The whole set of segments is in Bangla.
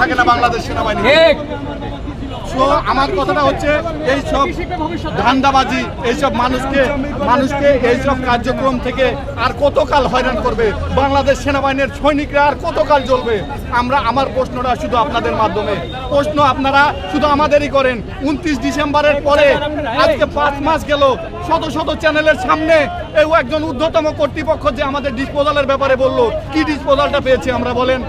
থাকে না বাংলাদেশ সেনাবাহিনী। আমার কথাটা হচ্ছে এই সব ধান্দাবাজি এইসব মানুষকে মানুষকে এইসব কার্যক্রম থেকে আর কতকাল হয়রান করবে? বাংলাদেশ সেনাবাহিনীর সৈনিকরা আর কতকাল চলবে আমরা আমার প্রশ্নটা শুধু আপনাদের মাধ্যমে। প্রশ্ন আপনারা শুধু আমাদেরই করেন। উনত্রিশ ডিসেম্বরের পরে আজকে পাঁচ মাস গেল শত শত চ্যানেলের সামনে এই একজন ঊর্ধ্বতম কর্তৃপক্ষ যে আমাদের ডিসপোজালের ব্যাপারে বলল কি ডিসপোজালটা পেয়েছি আমরা বলেন?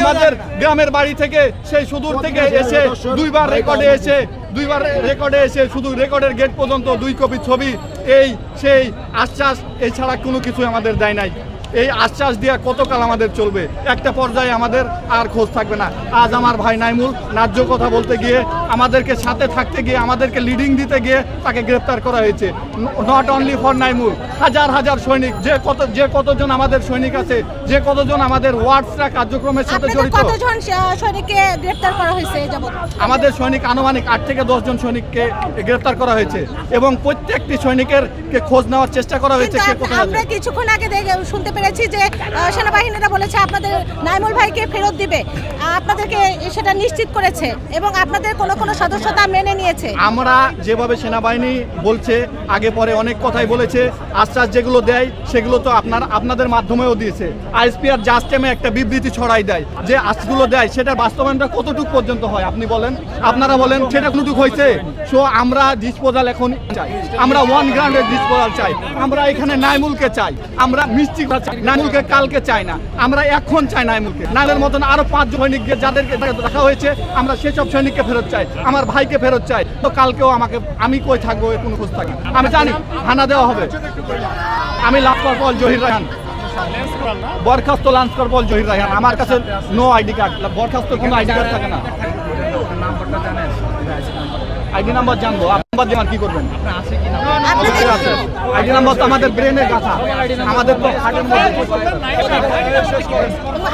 আমাদের গ্রামের বাড়ি থেকে সেই সুদূর থেকে এসে দুইবার রেকর্ডে এসে দুইবার রেকর্ডে এসে শুধু রেকর্ডের গেট পর্যন্ত দুই কপি ছবি এই সেই আশ্বাস এছাড়া কোনো কিছু আমাদের দেয় নাই। এই আশ্বাস দেওয়া কতকাল আমাদের চলবে? একটা পর্যায়ে আমাদের আর খোঁজ থাকবে না। আজ আমার ভাই নাইমুল ন্যায্য কথা বলতে গিয়ে আমাদেরকে সাথে থাকতে গিয়ে আমাদেরকে লিডিং দিতে গিয়ে তাকে গ্রেপ্তার করা হয়েছে। নট অনলি ফর নাইমুল হাজার হাজার সৈনিক যে কত যে কতজন আমাদের সৈনিক আছে যে কতজন আমাদের ওয়ার্ডসরা কার্যক্রমের সাথে জড়িত। কতজন সৈনিককে গ্রেপ্তার করা হয়েছে আমাদের সৈনিক আনুমানিক আট থেকে দশ জন সৈনিককে গ্রেপ্তার করা হয়েছে এবং প্রত্যেকটি সৈনিকের কে খোঁজ নেওয়ার চেষ্টা করা হয়েছে কে কোথায় আমরা কিছুক্ষণ আগে শুনতে পেরেছি যে সেনাবাহিনীরা বলেছে আপনাদের নাইমুল ভাইকে ফেরত দিবে। আপনাদেরকে সেটা নিশ্চিত করেছে এবং আপনাদের কোনো কোনো সদস্যতা মেনে নিয়েছে? আমরা যেভাবে সেনাবাহিনী বলছে, আগে পরে অনেক কথাই বলেছে, আশ্বাস যেগুলো দেয়, সেগুলো তো আপনার, আপনাদের মাধ্যমেও দিয়েছে। আইএসপিআর জাস্ট টাইমে একটা বিবৃতি ছড়াই দেয়, যে আশগুলো দেয় সেটা বাস্তবায়নটা কতটুকু পর্যন্ত হয়? আপনি বলেন, আপনারা বলেন, সেটা কতটুকু হয়েছে? সো আমরা ডিসপোজাল এখন চাই। আমরা ওয়ান গ্রাউন্ডের ডিসপোজাল চাই। আমরা এখানে নাইমুলকে চাই। আমরা মিষ্টি নাইমুলকে কালকে চাই না। আমরা এখন চাই নাইমুলকে। নাইমের মতন আরও পাঁচ সৈনিককে যাদেরকে দেখা হয়েছে, আমরা সেসব সৈনিককে ফেরত চাই। আমার ভাইকে ফেরত চাই। তো কালকেও আমাকে, আমি কই থাকব কোনো খোঁজ থাকি আমি জানি হানা দেওয়া হবে। আমি লাভ করব জহির রায়হান। বরখাস্ত লাঞ্চ করব জহির রায়হান। আমার কাছে নো আইডি কার্ড বরখাস্ত কোনো আইডি কার্ড থাকে না। আইডি নাম্বার জানব। নাম্বার দিয়ে কি করবেন? অবশ্যই আছে আইডি নাম্বার? তো আমাদের ব্রেনের গাথা আমাদের তো হার্টের মধ্যে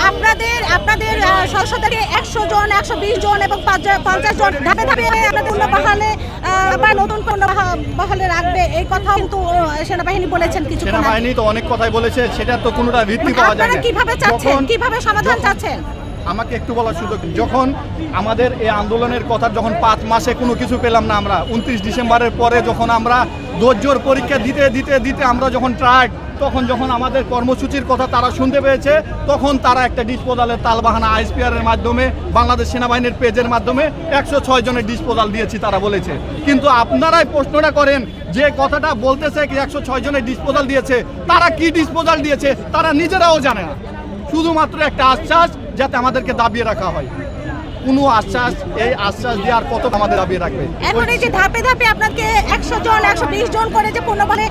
আপনাদের আপনাদের আহ, সদস্যদেরকে একশো জন একশো বিশ জন এবং পাঁচ- পঞ্চাশ জন ধাপে ধাপে আপনাদের অন্য বাহালে বা নতুন কোনো বাহা- বাহালে রাখবে। এই কথাও কিন্তু সেনাবাহিনী বলেছেন কিছু সেনাবাহিনী তো অনেক কথাই বলেছে সেটা তো কোনোটা ভিত্তি পাওয়া যায় আপনারা না কীভাবে চাচ্ছেন? কীভাবে সমাধান চাচ্ছেন? আমাকে একটু বলার সুযোগ যখন আমাদের এই আন্দোলনের কথা যখন পাঁচ মাসে কোনো কিছু পেলাম না আমরা, উনত্রিশ ডিসেম্বরের পরে যখন আমরা ধৈর্যর পরীক্ষা দিতে দিতে দিতে আমরা যখন ট্রাক তখন যখন আমাদের কর্মসূচির কথা তারা শুনতে পেয়েছে, তখন তারা একটা ডিসপোজালের তালবাহানা আইএসপিআর এর মাধ্যমে, বাংলাদেশ সেনাবাহিনীর পেজের মাধ্যমে একশো ছয় জনের ডিসপোজাল দিয়েছি তারা বলেছে। কিন্তু আপনারাই প্রশ্নটা করেন, যে কথাটা বলতেছে কি একশো ছয় জনের ডিসপোজাল দিয়েছে, তারা কি ডিসপোজাল দিয়েছে, তারা নিজেরাও জানে না। শুধুমাত্র একটা আশ্বাস যাতে আমাদেরকে দাবিয়ে রাখা হয়। কোনো আশ্বাস এই আশ্বাস দিয়ে আর কত আমাদের দাবিয়ে রাখবে? এখন এই যে ধাপে ধাপে আপনাকে একশো জন একশো বিশ জন করে যে পূর্ণবলে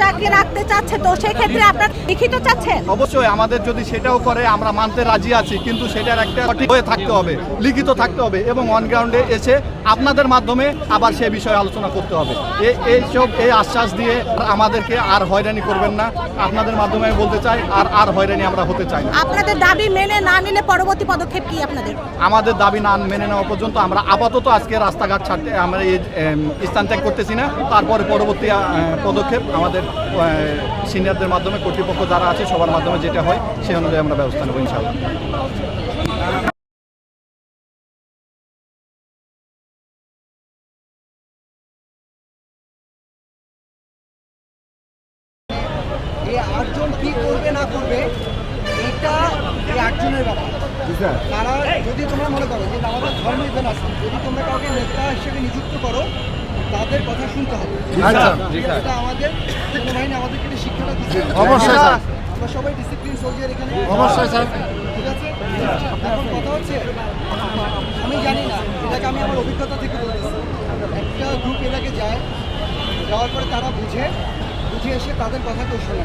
চাকরি রাখতে চাচ্ছে তো সেই ক্ষেত্রে আপনার লিখিত চাচ্ছেন? অবশ্যই আমাদের যদি সেটাও করে আমরা মানতে রাজি আছি কিন্তু সেটার একটা হয়ে থাকতে হবে লিখিত থাকতে হবে এবং অনগ্রাউন্ডে এসে আপনাদের মাধ্যমে আবার সে বিষয়ে আলোচনা করতে হবে। এই এইসব এই আশ্বাস দিয়ে আমাদেরকে আর হয়রানি করবেন না। আপনাদের মাধ্যমে আমি বলতে চাই আর আর হয়রানি আমরা হতে চাই না। আপনাদের দাবি মেনে না নিলে পরবর্তী পদক্ষেপ কি আপনাদের? আমাদের দাবি না মেনে নেওয়া পর্যন্ত আমরা আপাতত আজকে রাস্তাঘাট ছাড়তে আমরা এই স্থান ত্যাগ করতেছি না। তারপরে পরবর্তী পদক্ষেপ আমাদের সিনিয়রদের মাধ্যমে কর্তৃপক্ষ যারা আছে সবার মাধ্যমে যেটা হয় সেই অনুযায়ী আমরা ব্যবস্থা নেব ইনশাআল্লাহ। এই আটজন কি করবে না করবে এটা এই আটজনের ব্যাপার। তারা যদি তোমরা মনে করো যে আমাদের ধর্ম ইভেন আছে যদি তোমরা কাউকে নেতা হিসেবে নিযুক্ত করো তাদের কথা শুনতে হবে। এটা আমাদের সেনাবাহিনী আমাদেরকে এটা শিক্ষাটা দিচ্ছে। অবশ্যই, স্যার। আমরা সবাই ডিসিপ্লিন সোলজার এখানে। অবশ্যই, স্যার। ঠিক আছে? এখন কথা হচ্ছে আমি জানি না এটাকে আমি আমার অভিজ্ঞতা থেকে বলতেছি। একটা গ্রুপ এলাকে যায় যাওয়ার পরে তারা বুঝে বুঝে এসে তাদের কথা কেউ শোনে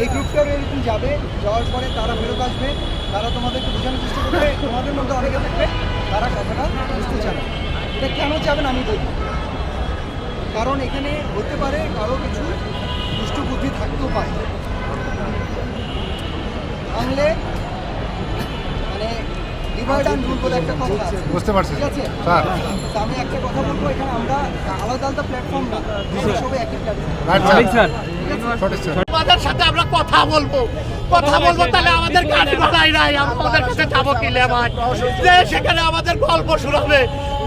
এই গ্রুপটাও এরকম যাবে, যাওয়ার পরে তারা ফেরত আসবে, তারা তোমাদেরকে বোঝানোর চেষ্টা করবে, তোমাদের মধ্যে অনেকে থাকবে, তারা কথাটা বুঝতে চাবে। না। এটা কেন যাবেন আমি বলব কারণ এখানে হতে পারে কারও কিছু দুষ্ট বুদ্ধি থাকতেও পারে। তাহলে মানে ডিভাইড অ্যান্ড রুল বলে একটা কথা আছে। বুঝতে পারছি। ঠিক আছে? স্যার। আমি একটা কথা বলব এখানে আমরা আলাদা আলাদা প্ল্যাটফর্ম না সবাই একই প্ল্যাটফর্ম রাইট স্যার। আমাদের সাথে আমরা কথা বলব। কথা বলব তাহলে আমাদের গাড়ি ভাড়াই নাই আমরা ওদের কাছে যাব কি লেবাই সেখানে আমাদের গল্প শোনাবে।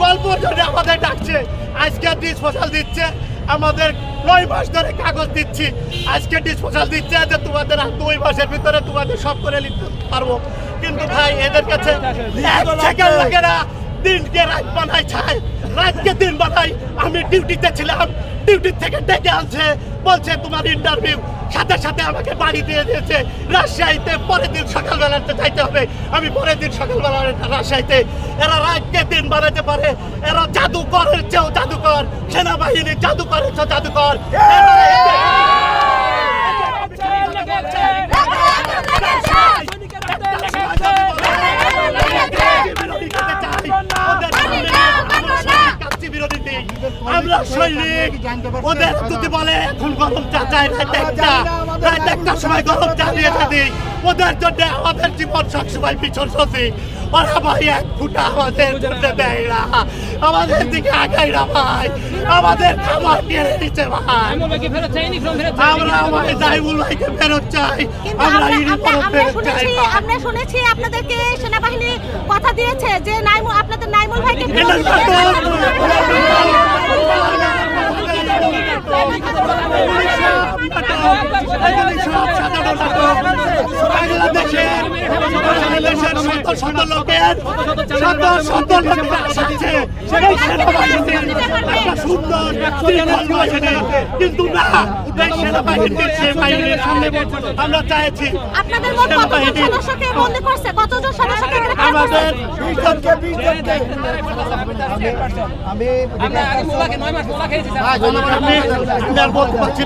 গল্পর জন্য আমাদের ডাকছে। আজকে ডিসপোজাল দিচ্ছে। আমাদের নয় মাস ধরে কাগজ দিচ্ছি। আজকে ডিসপোজাল দিচ্ছে যে তোমাদের দুই মাসের ভিতরে তোমাদের সব করে নিতে পারব। কিন্তু ভাই, এদের কাছে দিনকে রাত বানাই ছায় রাতকে দিন বানাই। আমি ডিউটিতে ছিলাম। ডিউটি থেকে ডেকে আনছে। বলছে, তোমার ইন্টারভিউ সাথে সাথে আমাকে বাড়ি দিয়ে দিয়েছে। রাজশাহীতে পরের দিন সকালবেলাতে যাইতে হবে। আমি পরের দিন সকালবেলা রাজশাহীতে। এরা রাতকে দিন বানাতে পারে। এরা জাদুকরের চেয়েও জাদুকর। সেনাবাহিনীর জাদুকরের চেয়েও জাদুকর। ওদের যদি বলে এখন গরম চা চাই রাত একটা রাত একটার সময় গরম চা দিয়ে দিই ওদের জন্য আমাদের জীবন সবসময় পিছন সত্যি ওরা ভাই এক ফুটা আমাদের জন্য দেয় না। আমাদের দিকে আগাই না ভাই। আমাদের খাবার কেড়ে নিচ্ছে ভাই। আমরা আমাদের দাইমুল ভাইকে ফেরত চাই। আমরা ইউনিফর্ম ফেরত চাই আমরা শুনেছি আপনাদেরকে সেনাবাহিনী কথা দিয়েছে যে নাইমুল আপনাদের নাইমুল ভাইকে ফেরত শত শত লোকের শত শত লোকের আশা আছে সেই সেনাবাহিনীর একটা সুন্দর। কিন্তু না এই সেনাবাহিনীর সেই বাহিনীর সামনে আমরা চাইছি সেনাবাহিনী? আমাদের আমি আমি আমি আর বলতে পারছি